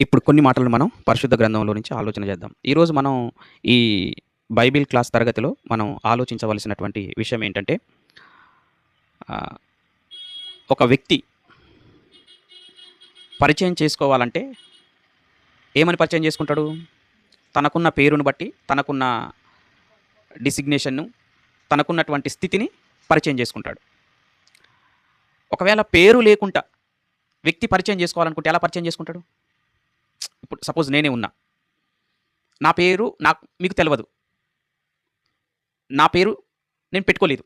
ఇప్పుడు కొన్ని మాటలు మనం పరిశుద్ధ గ్రంథంలో నుంచి ఆలోచన చేద్దాం. ఈరోజు మనం ఈ బైబిల్ క్లాస్ తరగతిలో మనం ఆలోచించవలసినటువంటి విషయం ఏంటంటే ఒక వ్యక్తి పరిచయం చేసుకోవాలంటే ఏమని పరిచయం చేసుకుంటాడు? తనకున్న పేరును బట్టి, తనకున్న డిసిగ్నేషన్‌ను, తనకున్నటువంటి స్థితిని పరిచయం చేసుకుంటాడు. ఒకవేళ పేరు లేకుండా వ్యక్తి పరిచయం చేసుకోవాలనుకుంటే ఎలా పరిచయం చేసుకుంటాడు? ఇప్పుడు సపోజ్ నేనే ఉన్నా. నా పేరు నాకు మీకు తెలియదు నా పేరు నేను పెట్టుకోలేదు.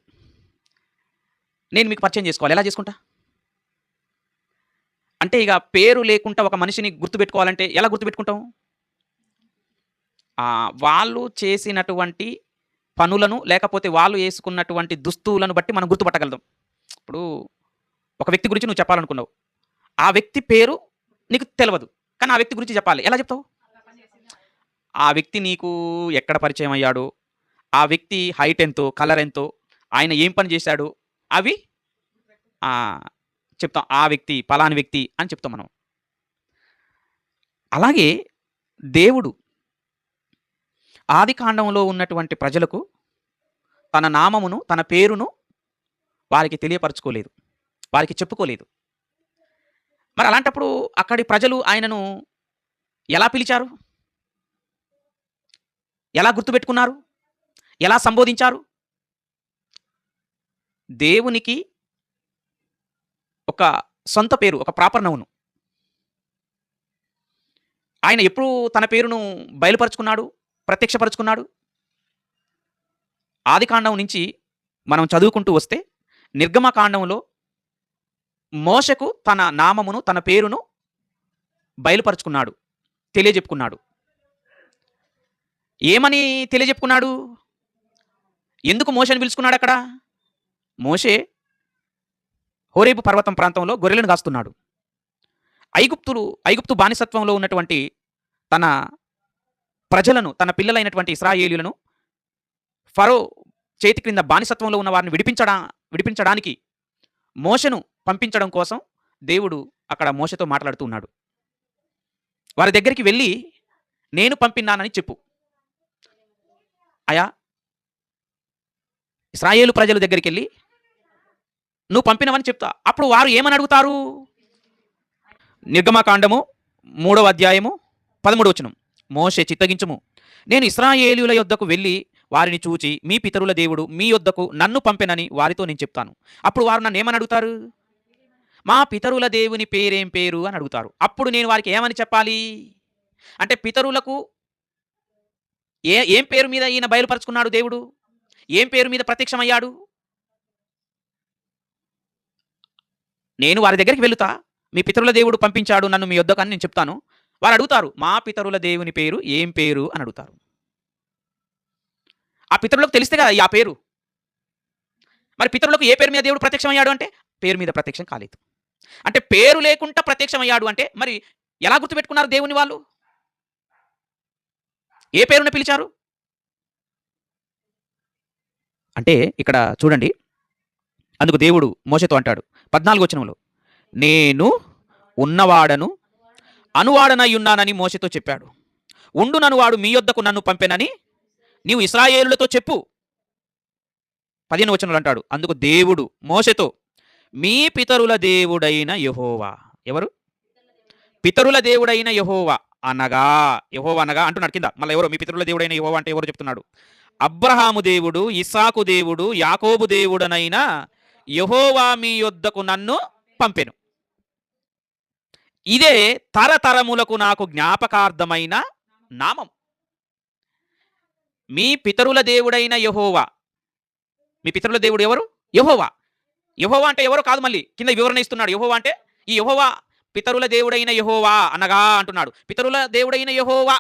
నేను మీకు పరిచయం చేసుకోవాలి. ఎలా చేసుకుంటా? అంటే ఇక పేరు లేకుండా ఒక మనిషిని గుర్తుపెట్టుకోవాలంటే ఎలా గుర్తుపెట్టుకుంటాం? వాళ్ళు చేసినటువంటి పనులను లేకపోతే వాళ్ళు వేసుకున్నటువంటి దుస్తువులను బట్టి మనం గుర్తుపట్టగలుగుతాం. ఇప్పుడు ఒక వ్యక్తి గురించి నువ్వు చెప్పాలనుకున్నావు. ఆ వ్యక్తి పేరు నీకు తెలియదు కానీ ఆ వ్యక్తి గురించి చెప్పాలి. ఎలా చెప్తావు? ఆ వ్యక్తి నీకు ఎక్కడ పరిచయం అయ్యాడో, ఆ వ్యక్తి హైట్ ఎంతో, కలర్ ఎంతో, ఆయన ఏం పని చేశాడో అవి చెప్తాం. ఆ వ్యక్తి, పలాని వ్యక్తి అని చెప్తాం మనం. అలాగే దేవుడు ఆదికాండంలో ఉన్నటువంటి ప్రజలకు తన నామమును, తన పేరును వారికి తెలియపరచుకోలేదు. వారికి చెప్పుకోలేదు. మరి అలాంటప్పుడు అక్కడి ప్రజలు ఆయనను ఎలా పిలిచారు? ఎలా గుర్తుపెట్టుకున్నారు? ఎలా సంబోధించారు? దేవునికి ఒక సొంత పేరు, ఒక ప్రాపర్ నౌను ఆయన ఎప్పుడు తన పేరును బయలుపరుచుకున్నాడు? ప్రత్యక్షపరుచుకున్నాడు? ఆదికాండం నుంచి మనం చదువుకుంటూ వస్తే నిర్గమకాండంలో మోషకు తన నామమును, తన పేరును బయలుపరుచుకున్నాడు. తెలియజెప్పుకున్నాడు. ఏమని తెలియజెప్పుకున్నాడు? ఎందుకు మోషను పిలుచుకున్నాడు అక్కడ మోషే హోరేపు పర్వతం ప్రాంతంలో గొర్రెలను కాస్తున్నాడు. ఐగుప్తులు ఐగుప్తు బానిసత్వంలో ఉన్నటువంటి తన ప్రజలను, తన పిల్లలైనటువంటి ఇశ్రాయేలీయులను ఫరో చేతి క్రింద బానిసత్వంలో ఉన్న వారిని విడిపించడా విడిపించడానికి మోషను పంపించడం కోసం దేవుడు అక్కడ మోసతో మాట్లాడుతూ ఉన్నాడు. వారి దగ్గరికి వెళ్ళి నేను పంపినానని చెప్పు. అయా ఇస్రాయేలు ప్రజల దగ్గరికి వెళ్ళి నువ్వు పంపినవని చెప్తా. అప్పుడు వారు ఏమని అడుగుతారు? నిర్గమకాండము మూడవ అధ్యాయము 13 వచనం. మోషే చిత్తగించుము. నేను ఇస్రాయేలుల యొద్దకు వెళ్ళి వారిని చూచి మీ పితరుల దేవుడు మీ యొద్దకు నన్ను పంపెనని వారితో నేను చెప్తాను. అప్పుడు వారు నన్ను ఏమని అడుగుతారు? మా పితరుల దేవుని పేరేం పేరు అని అడుగుతారు. అప్పుడు నేను వారికి ఏమని చెప్పాలి? అంటే పితరులకు ఏ ఏం పేరు మీద ఈయన బయలుపరుచుకున్నాడు దేవుడు? ఏం పేరు మీద ప్రత్యక్షమయ్యాడు? నేను వారి దగ్గరికి వెళుతా మీ పితరుల దేవుడు పంపించాడు నన్ను మీ యొద్దకు అని నేను చెప్తాను. వారు అడుగుతారు. మా పితరుల దేవుని పేరు ఏం పేరు అని అడుగుతారు. ఆ పితరులకు తెలిస్తే కదా ఆ పేరు. మరి పితరులకు ఏ పేరు మీద దేవుడు ప్రత్యక్షమయ్యాడు అంటే పేరు మీద ప్రత్యక్షం కాలేదు. అంటే పేరు లేకుండా ప్రత్యక్షమయ్యాడు అంటే మరి ఎలా గుర్తుపెట్టుకున్నారు దేవుని వాళ్ళు? ఏ పేరున పిలిచారు? అంటే ఇక్కడ చూడండి. అందుకు దేవుడు మోసతో అంటాడు 14 వచనంలో నేను ఉన్నవాడను అనువాడనై మోసతో చెప్పాడు. ఉండుననువాడు మీ యొద్దకు నన్ను పంపెనని నీవు ఇస్రాయేలులతో చెప్పు. 15 వచనంలో అంటాడు. అందుకు దేవుడు మోసతో మీ పితరుల దేవుడైన యహోవా ఎవరు? పితరుల దేవుడైన యహోవా అనగా యహోవా అనగా అంటున్నాడు కింద. మళ్ళీ ఎవరో మీ పితరుల దేవుడైన యహోవా అంటే ఎవరు చెప్తున్నాడు. అబ్రహాము దేవుడు, ఇస్సాకు దేవుడు, యాకోబు దేవుడనైన యహోవా మీ యొద్దకు నన్ను పంపెను. ఇదే తరతరములకు నాకు జ్ఞాపకార్థమైన నామం. మీ పితరుల దేవుడైన యహోవా మీ పితరుల దేవుడు ఎవరు? యహోవా యహోవా అంటే ఎవరో కాదు మళ్ళీ. కింద వివరణ ఇస్తున్నాడు. యహోవా అంటే ఈ యహోవా పితరుల దేవుడైన యహోవా అనగా అంటున్నాడు. పితరుల దేవుడైన యహోవా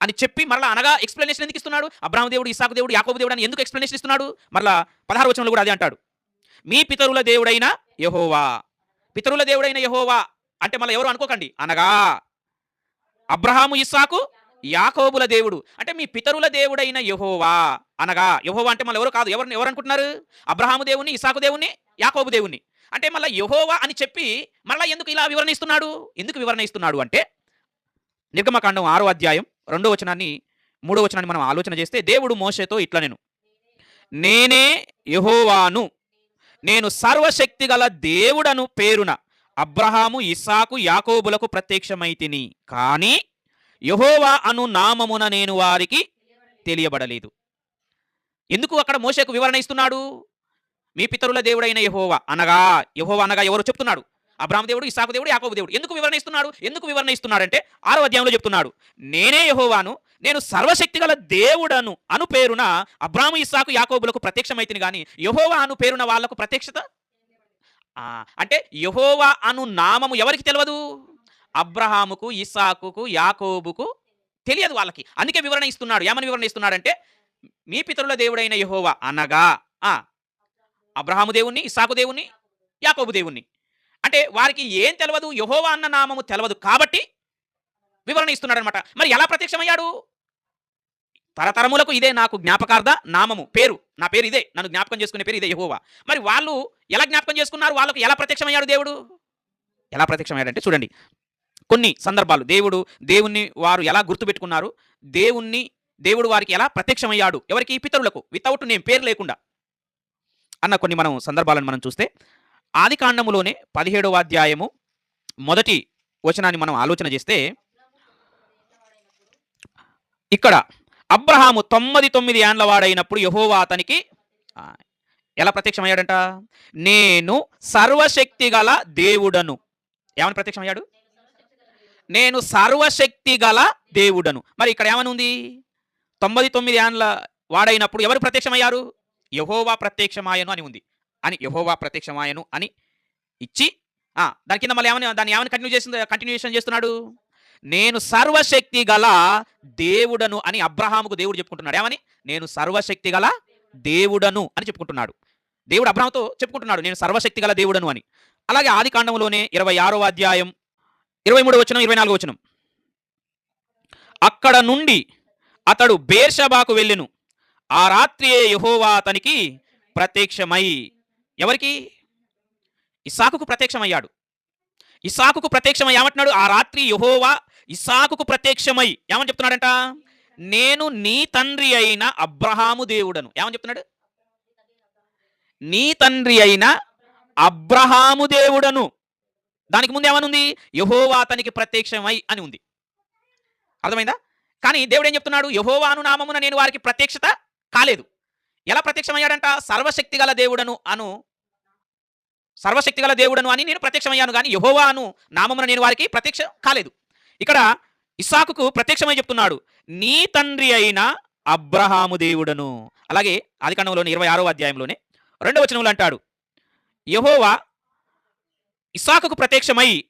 అని చెప్పి మరలా అనగా ఎక్స్ప్లెనేషన్ ఎందుకు ఇస్తున్నాడు? అబ్రాహ్మ దేవుడు, ఇసాకు దేవుడు, యాకోబు దేవుడు అని ఎందుకు ఎక్స్ప్లెనేషన్ ఇస్తున్నాడు? మరలా 16 వచనంలో కూడా అదే అంటాడు. మీ పితరుల దేవుడైన యహోవా పితరుల దేవుడైన యహోవా అంటే మళ్ళీ ఎవరు అనుకోకండి. అనగా అబ్రహాము, ఇస్సాకు, యాకోబుల దేవుడు. అంటే మీ పితరుల దేవుడైన యహోవా అనగా యహోవ అంటే మళ్ళీ ఎవరు కాదు. ఎవరిని ఎవరు అనుకుంటున్నారు? అబ్రహాము దేవుని ఇసాకు దేవుని యాకోబు దేవుని అంటే మళ్ళీ యహోవా అని చెప్పి మళ్ళీ ఎందుకు ఇలా వివరణ ఇస్తున్నాడు? ఎందుకు వివరణ ఇస్తున్నాడు అంటే నిర్గమకాండం ఆరో అధ్యాయం రెండో వచనాన్ని మూడో వచనాన్ని మనం ఆలోచన చేస్తే దేవుడు మోషేతో ఇట్లా నేను నేనే యహోవాను నేను సర్వశక్తి గల దేవుడను పేరున అబ్రహాము ఇసాకు యాకోబులకు ప్రత్యక్షమైతిని కానీ యహోవా అను నామమున నేను వారికి తెలియబడలేదు ఎందుకు అక్కడ మోషేకు వివరణ ఇస్తున్నాడు? మీ పితరుల దేవుడైన యహోవా అనగా యహోవా అనగా ఎవరు చెప్తున్నాడు? అబ్రాహ్మ దేవుడు ఇసాకు దేవుడు యాకోబు దేవుడు. ఎందుకు వివరణ ఇస్తున్నాడు? ఎందుకు వివరణ ఇస్తున్నాడంటే ఆరో అధ్యాయంలో చెప్తున్నాడు నేనే యహోవాను నేను సర్వశక్తిగల దేవుడను అను పేరున అబ్రాహ్మ ఇస్సాకు యాకోబులకు ప్రత్యక్షమైతిని కానీ యహోవా అను పేరున వాళ్ళకు ప్రత్యక్షత? ఆ, అంటే యహోవా అను నామము ఎవరికి తెలియదు అబ్రహాముకు ఇసాకుకు యాకోబుకు తెలియదు వాళ్ళకి. అందుకే వివరణ ఇస్తున్నాడు. ఏమని వివరణ ఇస్తున్నాడంటే మీ పితరుల దేవుడైన యహోవా అనగా ఆ అబ్రహాము దేవుణ్ణి ఇసాకు దేవుణ్ణి యాకోబు దేవుణ్ణి. అంటే వారికి ఏం తెలియదు యహోవా అన్న నామము తెలియదు కాబట్టి వివరణ ఇస్తున్నాడు అనమాట మరి ఎలా ప్రత్యక్షమయ్యాడు? తరతరములకు ఇదే నాకు జ్ఞాపకార్థ నామము పేరు. నా పేరు ఇదే. నన్ను జ్ఞాపకం చేసుకునే పేరు ఇదే యహోవా. మరి వాళ్ళు ఎలా జ్ఞాపకం చేసుకున్నారు? వాళ్ళకు ఎలా ప్రత్యక్షమయ్యాడు దేవుడు? ఎలా ప్రత్యక్షమయ్యాడంటే చూడండి. కొన్ని సందర్భాలు దేవుడు దేవుణ్ణి వారు ఎలా గుర్తుపెట్టుకున్నారు? దేవుణ్ణి దేవుడు వారికి ఎలా ప్రత్యక్షమయ్యాడు? ఎవరికి? పితరులకు. వితౌట్ నేను పేరు లేకుండా. అన్న కొన్ని మనం సందర్భాలను మనం చూస్తే ఆది కాండములోనే పదిహేడవ అధ్యాయము మొదటి వచనాన్ని మనం ఆలోచన చేస్తే ఇక్కడ అబ్రహాము తొమ్మిది తొమ్మిది ఏండ్ల వాడైనప్పుడు యహోవా అతనికి ఎలా ప్రత్యక్షమయ్యాడంట? నేను సర్వశక్తి గల దేవుడను. ఏమని ప్రత్యక్షమయ్యాడు? నేను సర్వశక్తి గల దేవుడను. మరి ఇక్కడ ఏమని ఉంది తొంభై తొమ్మిది ఏండ్ల వాడైనప్పుడు ఎవరు ప్రత్యక్షమయ్యారు? యహోవా ప్రత్యక్షమాయను అని ఉంది. అని యహోవా ప్రత్యక్షమాయను అని ఇచ్చి దాని కింద మళ్ళీ ఏమని దాన్ని ఏమని కంటిన్యూ చేసింది కంటిన్యూషన్ చేస్తున్నాడు? నేను సర్వశక్తి గల దేవుడను అని అబ్రహాముకు దేవుడు చెప్పుకుంటున్నాడు. ఏమని? నేను సర్వశక్తి గల దేవుడను అని చెప్పుకుంటున్నాడు. దేవుడు అబ్రహంతో చెప్పుకుంటున్నాడు నేను సర్వశక్తి గల దేవుడను అని. అలాగే ఆది కాండంలోనే ఇరవై ఆరో అధ్యాయం ఇరవై మూడు వచనం ఇరవై నాలుగు వచనం. అక్కడ నుండి అతడు బేర్షబాకు వెళ్ళెను. ఆ రాత్రియే యహోవా అతనికి ప్రత్యక్షమై ఎవరికి? ఇసాకుకు ప్రత్యక్షమయ్యాడు. ఇసాకుకు ప్రత్యక్షమై ఏమంటున్నాడు? ఆ రాత్రి యెహోవా ఇసాకుకు ప్రత్యక్షమై ఏమని చెప్తున్నాడంట? నేను నీ తండ్రి అయిన అబ్రహాము దేవుడను. ఏమని చెప్తున్నాడు? నీ తండ్రి అయిన అబ్రహాము దేవుడను. దానికి ముందు ఏమనుంది? యహోవా అతనికి ప్రత్యక్షమై అని ఉంది. అర్థమైందా? కానీ దేవుడు ఏం చెప్తున్నాడు? యహోవాను నామమున నేను వారికి ప్రత్యక్షత కాలేదు. ఎలా ప్రత్యక్షమయ్యాడంట? సర్వశక్తి గల దేవుడను అను సర్వశక్తి గల దేవుడను అని నేను ప్రత్యక్షమయ్యాను కానీ యహోవా అను నామమున నేను వారికి ప్రత్యక్ష కాలేదు. ఇక్కడ ఇస్సాకుకు ప్రత్యక్షమై చెప్తున్నాడు నీ తండ్రి అయిన అబ్రహాము దేవుడను. అలాగే ఆదికాండంలోని ఇరవై ఆరో అధ్యాయంలోనే రెండవ వచనంలో అంటాడు యహోవా ఇస్సాకుకు ప్రత్యక్షమై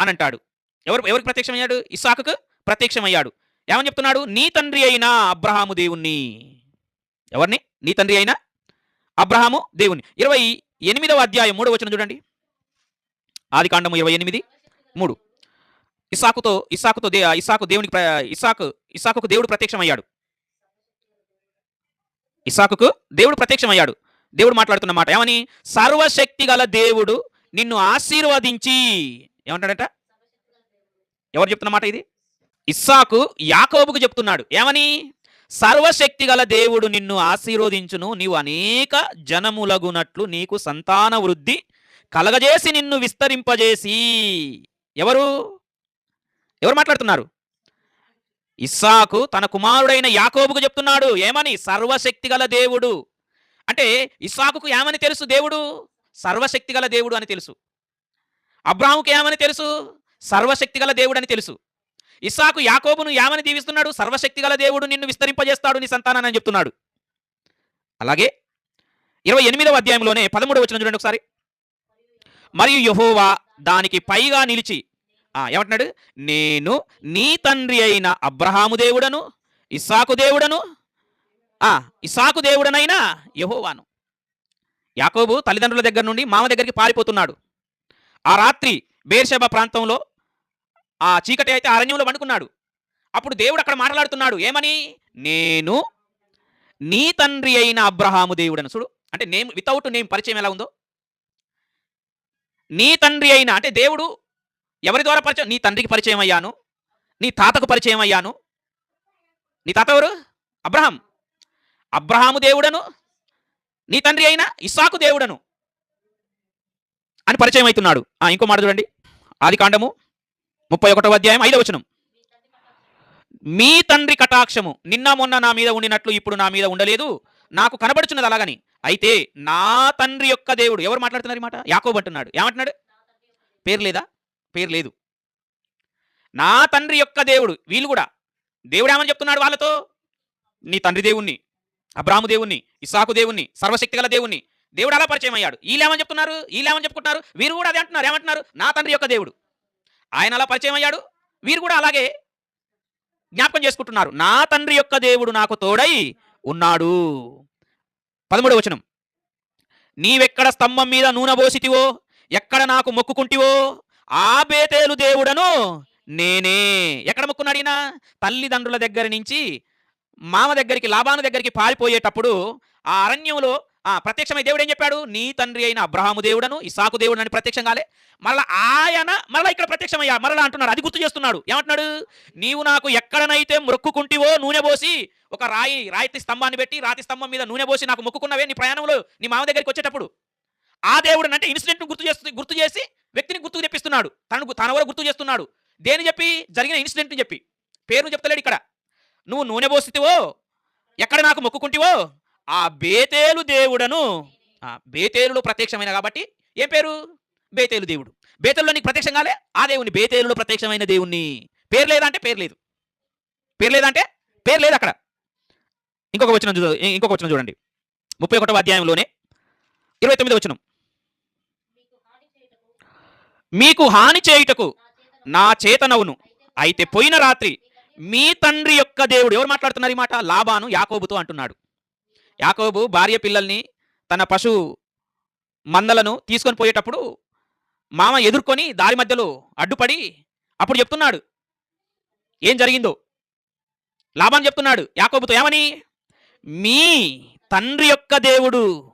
అని అంటాడు. ఎవరు ఎవరికి ప్రత్యక్షమయ్యాడు? ఇస్సాకుకు ప్రత్యక్షమయ్యాడు. ఏమని చెప్తున్నాడు? నీ తండ్రి అయిన అబ్రహాము దేవుణ్ణి. ఎవరిని? నీ తండ్రి అయిన అబ్రహాము దేవుణ్ణి. ఇరవై ఎనిమిదవ అధ్యాయం మూడవ వచ్చిన చూడండి. ఆది కాండము ఇరవై ఎనిమిది మూడు. ఇసాకుతో ఇసాకుతో దే ఇసాకు దేవునికి ఇసాకు ఇసాకుకు దేవుడు ప్రత్యక్షమయ్యాడు. ఇసాకుకు దేవుడు ప్రత్యక్షమయ్యాడు. దేవుడు మాట్లాడుతున్నమాట ఏమని? సర్వశక్తి గల దేవుడు నిన్ను ఆశీర్వదించి. ఏమంటాడట? ఎవరు చెప్తున్నమాట ఇది? ఇస్సాకు యాకోబుకు చెప్తున్నాడు ఏమని? సర్వశక్తి గల దేవుడు నిన్ను ఆశీర్వదించును. నీవు అనేక జనములగునట్లు నీకు సంతాన వృద్ధి కలగజేసి నిన్ను విస్తరింపజేసి. ఎవరు? ఎవరు మాట్లాడుతున్నారు? ఇస్సాకు తన కుమారుడైన యాకోబుకు చెప్తున్నాడు ఏమని? సర్వశక్తి గల దేవుడు. అంటే ఇస్సాకుకు ఏమని తెలుసు దేవుడు? సర్వశక్తి గల దేవుడు అని తెలుసు. అబ్రాహాముకి ఏమని తెలుసు? సర్వశక్తి గల దేవుడు అని తెలుసు. ఇస్సాకు యాకోబును యామని దీవిస్తున్నాడు. సర్వశక్తి గల దేవుడు నిన్ను విస్తరింపజేస్తాడు నీ సంతానాన్ని అని చెప్తున్నాడు. అలాగే ఇరవై ఎనిమిదవ అధ్యాయంలోనే పదమూడవ వచ్చిన చూడండి ఒకసారి. మరియు యహోవా దానికి పైగా నిలిచి ఆ, ఏమంటున్నాడు? నేను నీ తండ్రి అయిన అబ్రహాము దేవుడను ఇస్సాకు దేవుడను ఆ ఇస్సాకు దేవుడనైనా యహోవాను. యాకోబు తల్లిదండ్రుల దగ్గర నుండి మామ దగ్గరికి పారిపోతున్నాడు. ఆ రాత్రి బేర్షబ ప్రాంతంలో ఆ చీకటి అయితే అరణ్యంలో పండుకున్నాడు. అప్పుడు దేవుడు అక్కడ మాట్లాడుతున్నాడు ఏమని? నేను నీ తండ్రి అయిన అబ్రహాము దేవుడను. చూడు అంటే నేమ్ వితౌట్ నేమ్ పరిచయం ఎలా ఉందో? నీ తండ్రి అయిన అంటే దేవుడు ఎవరి ద్వారా పరిచయం? నీ తండ్రికి పరిచయం అయ్యాను నీ తాతకు పరిచయం అయ్యాను. నీ తాత ఎవరు? అబ్రహాం. అబ్రహాము దేవుడను నీ తండ్రి అయిన ఇస్సాకు దేవుడను అని పరిచయం అవుతున్నాడు. ఆ, ఇంకో మాట చూడండి. ఆది కాండము. ముప్పై ఒకటో అధ్యాయం ఐదవ వచనం. మీ తండ్రి కటాక్షము నిన్న మొన్న నా మీద ఉండినట్లు ఇప్పుడు నా మీద ఉండలేదు. నాకు కనబడుచున్నది అలాగని. అయితే నా తండ్రి యొక్క దేవుడు ఎవరు మాట్లాడుతున్నారు మాట? యాకోబు అంటున్నాడు. ఏమంటున్నాడు? పేరు లేదా? పేరు లేదు. నా తండ్రి యొక్క దేవుడు వీళ్ళు కూడా. దేవుడు ఏమని చెప్తున్నాడు వాళ్ళతో? నీ తండ్రి దేవుణ్ణి అబ్రాహ్ము దేవుణ్ణి ఇసాకు దేవుణ్ణి సర్వశక్తి గల దేవుణ్ణి. దేవుడు అలా పరిచయం అయ్యాడు. వీళ్ళేమని చెప్తున్నారు? వీళ్ళేమని చెప్పుకుంటున్నారు? వీరు కూడా అదే అంటున్నారు. ఏమంటున్నారు? నా తండ్రి యొక్క దేవుడు. ఆయన అలా పరిచయం అయ్యాడు. వీరు కూడా అలాగే జ్ఞాపకం చేసుకుంటున్నారు. నా తండ్రి యొక్క దేవుడు నాకు తోడై ఉన్నాడు. పదమూడవ వచనం. నీవెక్కడ స్తంభం మీద నూనె పోసితివో ఎక్కడ నాకు మొక్కుకుంటివో ఆ బేతేలు దేవుడను నేనే. ఎక్కడ మొక్కున్నాడు ఈయన? తల్లిదండ్రుల దగ్గర నుంచి మామ దగ్గరికి లాభాను దగ్గరికి పారిపోయేటప్పుడు ఆ అరణ్యంలో ఆ ప్రత్యక్షమై దేవుడు ఏం చెప్పాడు? నీ తండ్రి అయిన అబ్రహాము దేవుడను ఇసాకు దేవుడు అని ప్రత్యక్షం కాలే మరలా ఆయన మరలా ఇక్కడ ప్రత్యక్షమయ్యా మరలా అంటున్నాడు అది గుర్తు చేస్తున్నాడు. ఏమంటున్నాడు? నీవు నాకు ఎక్కడనైతే మొక్కుకుంటివో నూనె పోసి ఒక రాయి రాయితీ స్తంభాన్ని పెట్టి రాతి స్తంభం మీద నూనె పోసి నాకు మొక్కుకున్నవే నీ ప్రయాణంలో నీ మామ దగ్గరికి వచ్చేటప్పుడు. ఆ దేవుడు అంటే ఇన్సిడెంట్ గుర్తు చేస్తు గుర్తు చేసి వ్యక్తిని గుర్తు తెప్పిస్తున్నాడు. తనకు తన కూడా గుర్తు చేస్తున్నాడు. దేని చెప్పి? జరిగిన ఇన్సిడెంట్ని చెప్పి. పేరు చెప్తలేడు ఇక్కడ. నువ్వు నూనె పోసితివో ఎక్కడ నాకు మొక్కుకుంటివో ఆ బేతేలు దేవుడను ఆ బేతేలులో ప్రత్యక్షమైన కాబట్టి ఏం పేరు? బేతేలు దేవుడు. బేతేలులో నీకు ప్రత్యక్షం కాలే ఆ దేవుని బేతేలులో ప్రత్యక్షమైన దేవుణ్ణి. పేరు లేదా అంటే పేరు లేదు. పేరు లేదంటే పేరు లేదు అక్కడ. ఇంకొక వచనం చూ ఇంకొక వచనం చూడండి. ముప్పై ఒకటవ అధ్యాయంలోనే ఇరవై తొమ్మిది వచనం. మీకు హాని చేయుటకు నా చేతనవును అయితే పోయిన రాత్రి మీ తండ్రి యొక్క దేవుడు ఎవరు మాట్లాడుతున్నారు ఈ మాట? లాబాను యాకోబుతో అంటున్నాడు. యాకోబు భార్య పిల్లల్ని తన పశు మందలను తీసుకొని పోయేటప్పుడు మామ ఎదుర్కొని దారి మధ్యలో అడ్డుపడి అప్పుడు చెప్తున్నాడు ఏం జరిగిందో? లాభాన్ని చెప్తున్నాడు యాకోబుతో ఏమని? మీ తండ్రి యొక్క దేవుడు.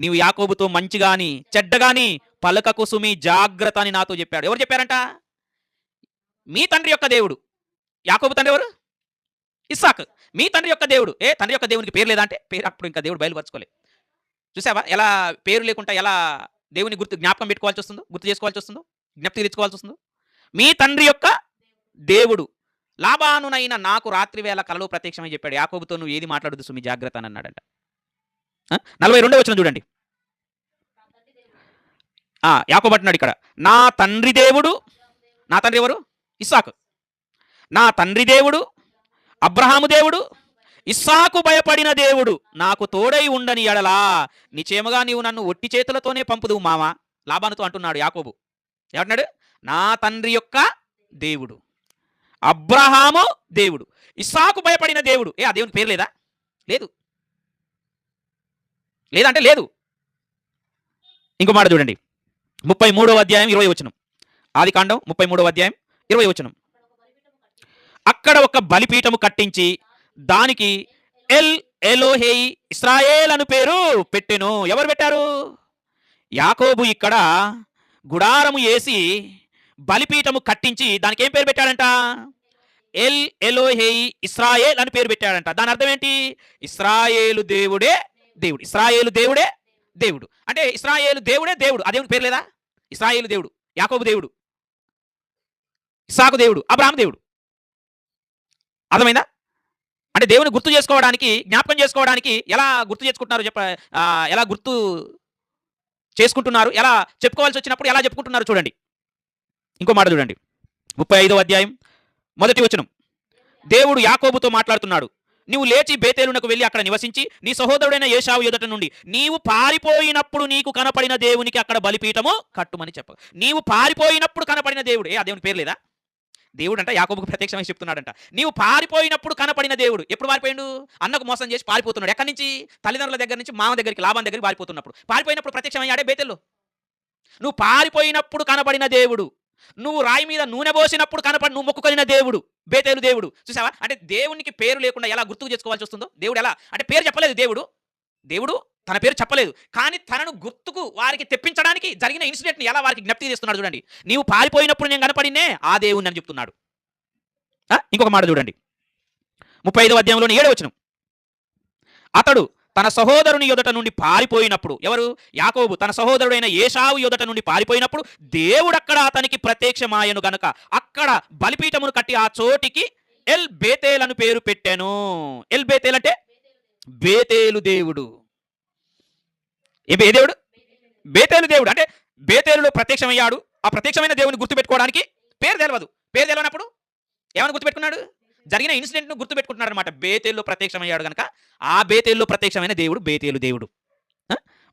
నీవు యాకోబుతో మంచిగాని చెడ్డగాని పలకకు సుమి జాగ్రత్త అని నాతో చెప్పాడు. ఎవరు చెప్పారంట? మీ తండ్రి యొక్క దేవుడు. యాకోబు తండ్రి ఎవరు? ఇస్సాక్ మీ తండ్రి యొక్క దేవుడు. ఏ తండ్రి యొక్క దేవునికి పేరు లేదంటే పేరు అప్పుడు ఇంకా దేవుడు బయలుపరచుకోలేదు చూసావా? ఎలా పేరు లేకుండా ఎలా దేవుని గుర్తు జ్ఞాపకం పెట్టుకోవాల్సి వస్తుందో గుర్తు చేసుకోవాల్సి వస్తుందో జ్ఞప్తి తెచ్చుకోవాల్సి వస్తుందో? మీ తండ్రి యొక్క దేవుడు. లాభానునైన నాకు రాత్రి వేళ కలలో ప్రత్యక్షమై చెప్పాడు. యాకోబుతో నువ్వు ఏది మాట్లాడదు సుమి జాగ్రత్త అని అన్నాడంట. నలభై రెండో వచ్చిన చూడండి. యాకోబట్టినాడు ఇక్కడ. నా తండ్రి దేవుడు నా తండ్రి ఎవరు? ఇస్సాకు. నా తండ్రి దేవుడు అబ్రహాము దేవుడు ఇస్సాకు భయపడిన దేవుడు నాకు తోడై ఉండని ఎడలా నిశ్చయముగా నీవు నన్ను ఒట్టి చేతులతోనే పంపుదువు మామ లాభానుతో అంటున్నాడు యాకోబు. ఏమంటున్నాడు? నా తండ్రి యొక్క దేవుడు. అబ్రహాము దేవుడు. ఇస్సాకు భయపడిన దేవుడు. ఏ ఆ దేవుని పేరు లేదా? లేదు. లేదంటే లేదు. ఇంకో మాట చూడండి. ముప్పై మూడవ అధ్యాయం ఇరవై వచనం. ఆది కాండం ముప్పై మూడవ అధ్యాయం ఇరవై వచనం. అక్కడ ఒక బలిపీఠము కట్టించి దానికి ఎల్ ఎలోహేయి ఇస్రాయేల్ అను పేరు పెట్టెను. ఎవరు పెట్టారు? యాకోబు ఇక్కడ గుడారము వేసి బలిపీఠము కట్టించి దానికి ఏం పేరు పెట్టాడంట? ఎల్ ఎలోహేయి ఇస్రాయేల్ అని పేరు పెట్టాడంట. దాని అర్థం ఏంటి? ఇస్రాయేలు దేవుడే దేవుడు. ఇస్రాయేలు దేవుడే దేవుడు. అంటే ఇస్రాయేలు దేవుడే దేవుడు. ఆ పేరు లేదా? ఇస్రాయేలు దేవుడు. యాకోబు దేవుడు. ఇసాకు దేవుడు. అబ్రాహం దేవుడు. అర్థమైందా? అంటే దేవుని గుర్తు చేసుకోవడానికి జ్ఞాపకం చేసుకోవడానికి ఎలా గుర్తు చేసుకుంటున్నారు చెప్ప ఎలా గుర్తు చేసుకుంటున్నారు ఎలా చెప్పుకోవాల్సి వచ్చినప్పుడు ఎలా చెప్పుకుంటున్నారు చూడండి. ఇంకో మాట చూడండి. ముప్పై ఐదో అధ్యాయం మొదటి వచనం. దేవుడు యాకోబుతో మాట్లాడుతున్నాడు. నీవు లేచి బేతేలునకు వెళ్ళి అక్కడ నివసించి నీ సహోదరుడైన ఏషావు ఎదుట నుండి నీవు పారిపోయినప్పుడు నీకు కనపడిన దేవునికి అక్కడ బలిపీఠము కట్టుమని చెప్ప నీవు పారిపోయినప్పుడు కనపడిన దేవుడు ఏ ఆ దేవుని పేరు లేదా? దేవుడు అంట యాకోబుకు ప్రత్యక్షమై చెప్తున్నాడంట. నీవు పారిపోయినప్పుడు కనపడిన దేవుడు ఎప్పుడు పారిపోయిండు? అన్నకు మోసం చేసి పారిపోతున్నాడు. ఎక్కడి నుంచి? తల్లిదండ్రుల దగ్గర నుంచి మామ దగ్గరికి లాభం దగ్గరికి పారిపోతున్నప్పుడు. పారిపోయినప్పుడు ప్రత్యక్షమయ్యాడే బేతెల్లో నువ్వు పారిపోయినప్పుడు కనపడిన దేవుడు. నువ్వు రాయి మీద నూనె పోసినప్పుడు కనపడి నువ్వు మొక్కుకొనిన దేవుడు. బేతేలు దేవుడు. చూసావా? అంటే దేవునికి పేరు లేకుండా ఎలా గుర్తుకు చేసుకోవాల్సి వస్తుందో? దేవుడు ఎలా? అంటే పేరు చెప్పలేదు దేవుడు. దేవుడు తన పేరు చెప్పలేదు. కానీ తనను గుర్తుకు వారికి తెప్పించడానికి జరిగిన ఇన్సిడెంట్ని ఎలా వారికి జ్ఞప్తి చేస్తున్నాడు చూడండి. నీవు పారిపోయినప్పుడు నేను కనపడినే ఆ దేవుని అని చెప్తున్నాడు. ఇంకొక మాట చూడండి. ముప్పై ఐదో అధ్యాయంలోని ఏడవచనం అతడు తన సహోదరుని యొదట నుండి పారిపోయినప్పుడు ఎవరు? యాకోబు. తన సహోదరుడైన ఏషావు యొదట నుండి పారిపోయినప్పుడు దేవుడు అక్కడ అతనికి ప్రత్యక్షమాయను గనుక అక్కడ బలిపీఠమును కట్టి ఆ చోటికి ఎల్ బేతేల్ అని పేరు పెట్టాను. ఎల్ బేతేల్ అంటే బేతేలు దేవుడు. ఏ బే- దేవుడు? బేతేలు దేవుడు. అంటే బేతేలులో ప్రత్యక్షమయ్యాడు. ఆ ప్రత్యక్షమైన దేవుని గుర్తుపెట్టుకోవడానికి పేరు తెలియదు పేరు తెలియనప్పుడు ఏమని గుర్తుపెట్టుకున్నాడు? జరిగిన ఇన్సిడెంట్ను గుర్తుపెట్టుకుంటున్నాడు అనమాట బేతేల్లో ప్రత్యక్షమయ్యాడు కనుక ఆ బేతేల్లో ప్రత్యక్షమైన దేవుడు బేతేలు దేవుడు.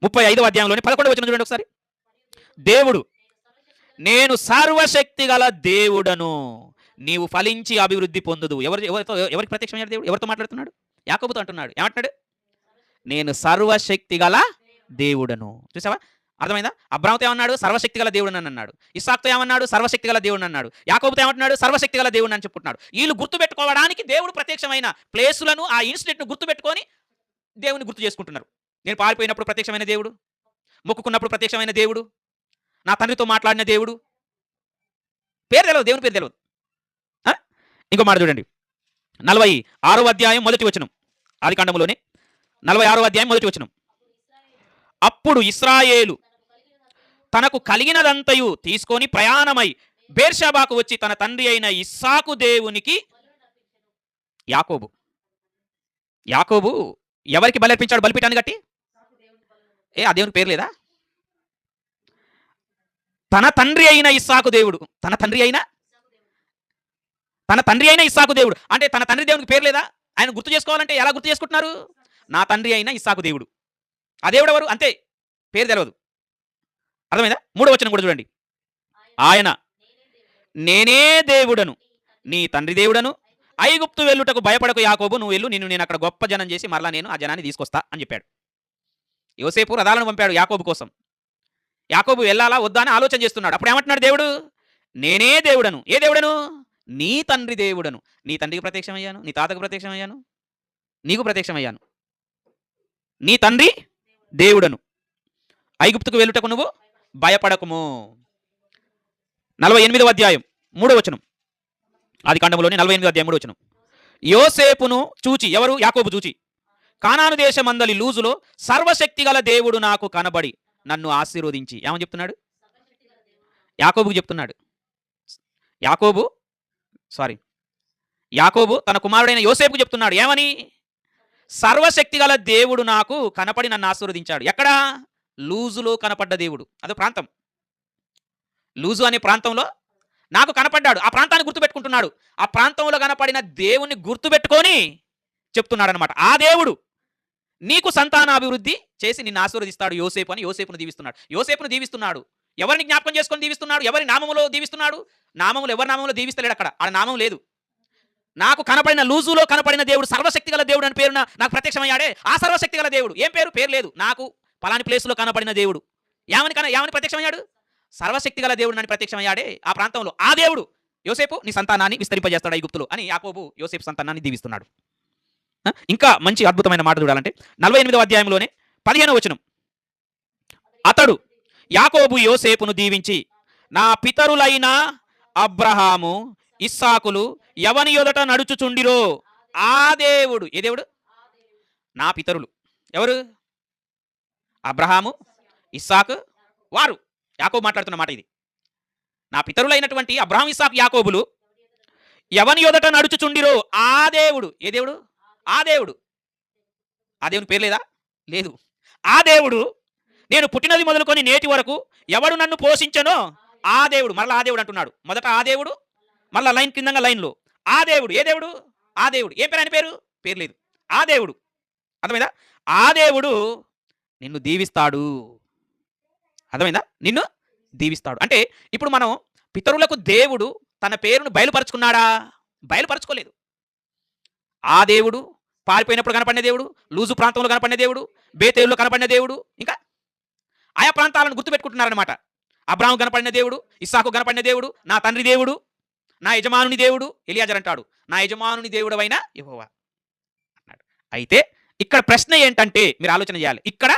ముప్పై ఐదవ అధ్యాయంలోని పదకొండు వచ్చిన చూడండి ఒకసారి. దేవుడు నేను సర్వశక్తి గల దేవుడను నీవు ఫలించి అభివృద్ధి పొందుదు ఎవరు ఎవరితో ఎవరికి ప్రత్యక్షమయ్యాడు దేవుడు? ఎవరితో మాట్లాడుతున్నాడు? యాకబుతో అంటున్నాడు. ఏమంటున్నాడు? నేను సర్వశక్తి గల దేవుడను. చూసావా? అర్థమైందా? అబ్రాహ్మతో ఏమన్నాడు? సర్వశక్తి గల దేవుడు అని అన్నాడు. ఇస్సాక్తో ఏమన్నాడు? సర్వశక్తి గల దేవుడు అన్నాడు. యాకోబుతో ఏమంటున్నాడు? సర్వశక్తి గల దేవుడు అని చెప్పుకుంటున్నాడు. వీళ్ళు గుర్తుపెట్టుకోవడానికి దేవుడు ప్రత్యక్షమైన ప్లేసులను ఆ ఇన్సిడెంట్ను గుర్తుపెట్టుకొని దేవుని గుర్తు చేసుకుంటున్నారు. నేను పారిపోయినప్పుడు ప్రత్యక్షమైన దేవుడు మొక్కుకున్నప్పుడు ప్రత్యక్షమైన దేవుడు నా తండ్రితో మాట్లాడిన దేవుడు. పేరు తెలియదు దేవుని పేరు తెలియదు ఇంకో మాట చూడండి. నలభై ఆరో అధ్యాయం మొదటి వచనం. ఆదికాండములోనే నలభై ఆరో అధ్యాయం మొదటి వచనం. అప్పుడు ఇస్రాయేలు తనకు కలిగినదంతయు తీసుకొని ప్రయాణమై బేర్షాబాకు వచ్చి తన తండ్రి అయిన ఇస్సాకు దేవునికి యాకోబు. యాకోబు ఎవరికి బలర్పించాడు? బలిపీఠాన్ని కట్టి? ఏ ఆ దేవునికి పేరు లేదా? తన తండ్రి అయిన ఇస్సాకు దేవుడు. తన తండ్రి అయిన తన తండ్రి అయిన ఇస్సాకు దేవుడు. అంటే తన తండ్రి దేవునికి పేరు లేదా? ఆయన గుర్తు చేసుకోవాలంటే ఎలా గుర్తు చేసుకుంటున్నారు? నా తండ్రి అయిన ఇస్సాకు దేవుడు. ఆ దేవుడు ఎవరు? అంతే. పేరు తెలియదు అర్థమైందా? మూడో వచ్చిన కూడా చూడండి. ఆయన నేనే దేవుడను నీ తండ్రి దేవుడను ఐగుప్తు వెళ్ళుటకు భయపడకు యాకోబు నువ్వు వెళ్ళు నిన్ను నేను అక్కడ గొప్ప జనం చేసి మరలా నేను ఆ జనాన్ని తీసుకొస్తా అని చెప్పాడు. యోసేపు రథాలను పంపాడు యాకోబు కోసం. యాకోబు వెళ్ళాలా వద్దా అని ఆలోచన చేస్తున్నాడు. అప్పుడు ఏమంటున్నాడు దేవుడు? నేనే దేవుడను. ఏ దేవుడను? నీ తండ్రి దేవుడను. నీ తండ్రికి ప్రత్యక్షమయ్యాను నీ తాతకు ప్రత్యక్షమయ్యాను నీకు ప్రత్యక్షమయ్యాను. నీ తండ్రి దేవుడను. ఐగుప్తుకు వెళ్ళుటకు నువ్వు భయపడకుము. నలభై ఎనిమిదవ అధ్యాయం మూడో వచనం. ఆది కాండంలోని నలభై ఎనిమిది అధ్యాయం మూడో వచనం. యోసేపును చూచి ఎవరు? యాకోబు చూచి. కానాను దేశమందలి లూజులో సర్వశక్తి గల దేవుడు నాకు కనబడి నన్ను ఆశీర్వదించి. ఏమని చెప్తున్నాడు? యాకోబుకు చెప్తున్నాడు. యాకోబు సారీ యాకోబు తన కుమారుడైన యోసేపుకు చెప్తున్నాడు ఏమని? సర్వశక్తి గల దేవుడు నాకు కనపడి నన్ను ఆశీర్వదించాడు. ఎక్కడ? లూజులో కనపడ్డ దేవుడు. అదో ప్రాంతం. లూజు అనే ప్రాంతంలో నాకు కనపడ్డాడు. ఆ ప్రాంతాన్ని గుర్తుపెట్టుకుంటున్నాడు. ఆ ప్రాంతంలో కనపడిన దేవుని గుర్తుపెట్టుకొని చెప్తున్నాడు అనమాట ఆ దేవుడు నీకు సంతానాభివృద్ధి చేసి నిన్ను ఆశీర్వదిస్తాడు యోసేపు అని యోసేపును దీవిస్తున్నాడు. యోసేపును దీవిస్తున్నాడు. ఎవరిని జ్ఞాపకం చేసుకొని దీవిస్తున్నాడు? ఎవరి నామములో దీవిస్తున్నాడు? నామములు ఎవరి నామంలో దీవిస్తలేడు అక్కడ. ఆడ నామం లేదు. నాకు కనపడిన లూజులో కనపడిన దేవుడు సర్వశక్తి గల దేవుడు అని పేరున నాకు ప్రత్యక్షమయ్యాడే ఆ సర్వశక్తి గల దేవుడు. ఏం పేరు? పేరు లేదు. నాకు పలాని ప్లేస్లో కనపడిన దేవుడు. ఏమని కన ఏమని ప్రత్యక్షమయ్యాడు? సర్వశక్తి గల దేవుడు అని ప్రత్యక్షమయ్యాడే ఆ ప్రాంతంలో. ఆ దేవుడు యోసేపు నీ సంతానాన్ని విస్తరింపజేస్తాడు ఈ గుప్తులు అని యాకోబు యోసేపు సంతానాన్ని దీవిస్తున్నాడు. ఇంకా మంచి అద్భుతమైన మాట చూడాలంటే నలభై ఎనిమిదవ అధ్యాయంలోనే పదిహేనవ వచనం. అతడు యాకోబు యోసేపును దీవించి నా పితరులైన అబ్రహాము ఇస్సాకులు ఎవని యొదట నడుచుచుండిరో ఆ దేవుడు ఏ దేవుడు? నా పితరులు. ఎవరు? అబ్రహాము ఇస్సాకు వారు. యాకోబు మాట్లాడుతున్న మాట ఇది. నా పితరులైనటువంటి అబ్రహాం ఇస్సాకు యాకోబులు ఎవని యొదట నడుచుచుండిరో ఆ దేవుడు. ఏ దేవుడు? ఆ దేవుడు. ఆ దేవుని పేరు లేదా? లేదు. ఆ దేవుడు నేను పుట్టినది మొదలుకొని నేటి వరకు ఎవడు నన్ను పోషించనో ఆ దేవుడు మరలా ఆ దేవుడు అంటున్నాడు. మొదట ఆ దేవుడు మళ్ళా లైన్ కిందంగా లైన్లో. ఆ దేవుడు ఏ దేవుడు? ఆ దేవుడు. ఏం పేరు అని పేరు? పేరు లేదు. ఆ దేవుడు. అర్థమైందా? ఆ దేవుడు నిన్ను దీవిస్తాడు. అర్థమైందా? నిన్ను దీవిస్తాడు. అంటే ఇప్పుడు మనం పితరులకు దేవుడు తన పేరును బయలుపరుచుకున్నాడా? బయలుపరచుకోలేదు. ఆ దేవుడు పారిపోయినప్పుడు కనపడిన దేవుడు లూజు ప్రాంతంలో కనపడిన దేవుడు బేతేరులో కనపడిన దేవుడు ఇంకా ఆయా ప్రాంతాలను గుర్తుపెట్టుకుంటున్నారనమాట అబ్రాహం కనపడిన దేవుడు ఇస్సాకు కనపడిన దేవుడు నా తండ్రి దేవుడు నా యజమానుని దేవుడు ఎలియాజర్ అంటాడు నా యజమానుని దేవుడు యెహోవా అన్నాడు. అయితే ఇక్కడ ప్రశ్న ఏంటంటే మీరు ఆలోచన చేయాలి. ఇక్కడ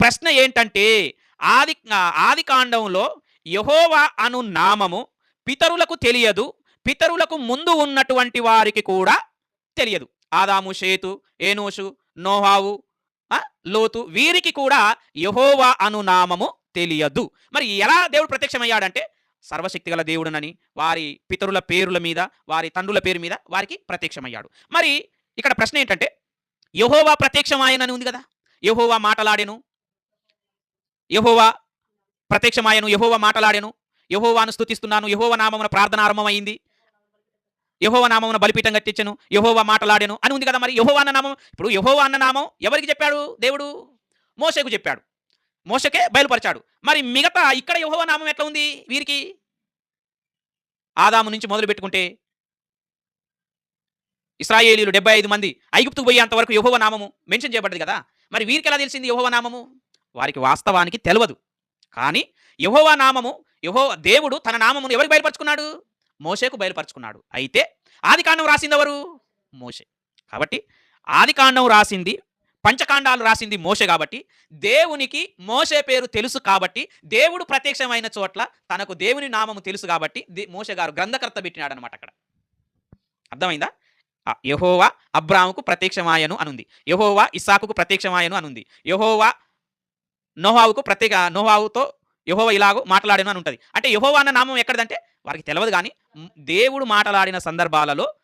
ప్రశ్న ఏంటంటే ఆది ఆది కాండంలో యహోవా అను నామము పితరులకు తెలియదు పితరులకు ముందు ఉన్నటువంటి వారికి కూడా తెలియదు. ఆదాము షేతు ఏనోషు నోహావు లోతు. వీరికి కూడా యహోవా అను నామము తెలియదు. మరి ఎలా దేవుడు ప్రత్యక్షమయ్యాడంటే సర్వశక్తిగల దేవుడునని వారి పితరుల పేరుల మీద వారి తండ్రుల పేరు మీద వారికి ప్రత్యక్షమయ్యాడు. మరి ఇక్కడ ప్రశ్న ఏంటంటే యహోవా ప్రత్యక్షమాయనని ఉంది కదా? యహోవా మాటలాడెను? యహోవా ప్రత్యక్షమాయను? యహోవా మాటలాడెను? యహోవాను స్తుతిస్తున్నాను? యహోవ నామమున ప్రార్థన ఆరంభమైంది? యహోవ నామమున బలిపీఠం కట్టించను యహోవ మాట్లాడాను అని ఉంది కదా మరి యహోవ అన్న నామం? ఇప్పుడు యహోవ అన్న నామం ఎవరికి చెప్పాడు దేవుడు? మోసకు చెప్పాడు. మోసకే బయలుపరిచాడు. మరి మిగతా ఇక్కడ యహోవ నామం ఎట్లా ఉంది వీరికి? ఆదాము నుంచి మొదలు పెట్టుకుంటే ఇస్రాయేలీలు డెబ్బై ఐదు మంది ఐగుప్తుకు పోయేంత వరకు యహోవ నామము మెన్షన్ చేయబడ్డది కదా. మరి వీరికి ఎలా తెలిసింది యహోవ నామము? వారికి వాస్తవానికి తెలియదు కానీ యహోవా నామము యహో దేవుడు తన నామమును ఎవరికి బయలుపరుచుకున్నాడు? మోషేకు బయలుపరుచుకున్నాడు. అయితే ఆది కాండం రాసింది ఎవరు? మోషే. కాబట్టి ఆది కాండం రాసింది పంచకాండాలు రాసింది మోషే కాబట్టి దేవునికి మోషే పేరు తెలుసు కాబట్టి దేవుడు ప్రత్యక్షమైన చోట్ల తనకు దేవుని నామము తెలుసు కాబట్టి దే- గారు గ్రంథకర్త పెట్టినాడు అనమాట అక్కడ. అర్థమైందా? యహోవా అబ్రాముకు ప్రత్యక్షమాయను అనుంది. యహోవా ఇస్సాకుకు ప్రత్యక్షమాయను అనుంది. యహోవా నోహావుకు ప్రత్యేక నోహావుతో యహోవ ఇలాగో మాట్లాడాను అని ఉంటుంది. అంటే యహోవా అన్న నామం ఎక్కడదంటే? వారికి తెలియదు కానీ దేవుడు మాటలాడిన సందర్భాలలో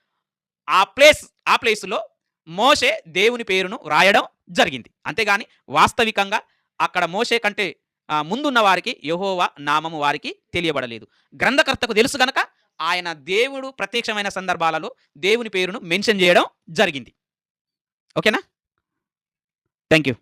ఆ ప్లేస్ ఆ ప్లేస్లో మోషే దేవుని పేరును రాయడం జరిగింది. అంతేగాని వాస్తవికంగా అక్కడ మోషే కంటే ముందున్న వారికి యహోవ నామము వారికి తెలియబడలేదు. గ్రంథకర్తకు తెలుసు గనక ఆయన దేవుడు ప్రత్యక్షమైన సందర్భాలలో దేవుని పేరును మెన్షన్ చేయడం జరిగింది. ఓకేనా? Thank you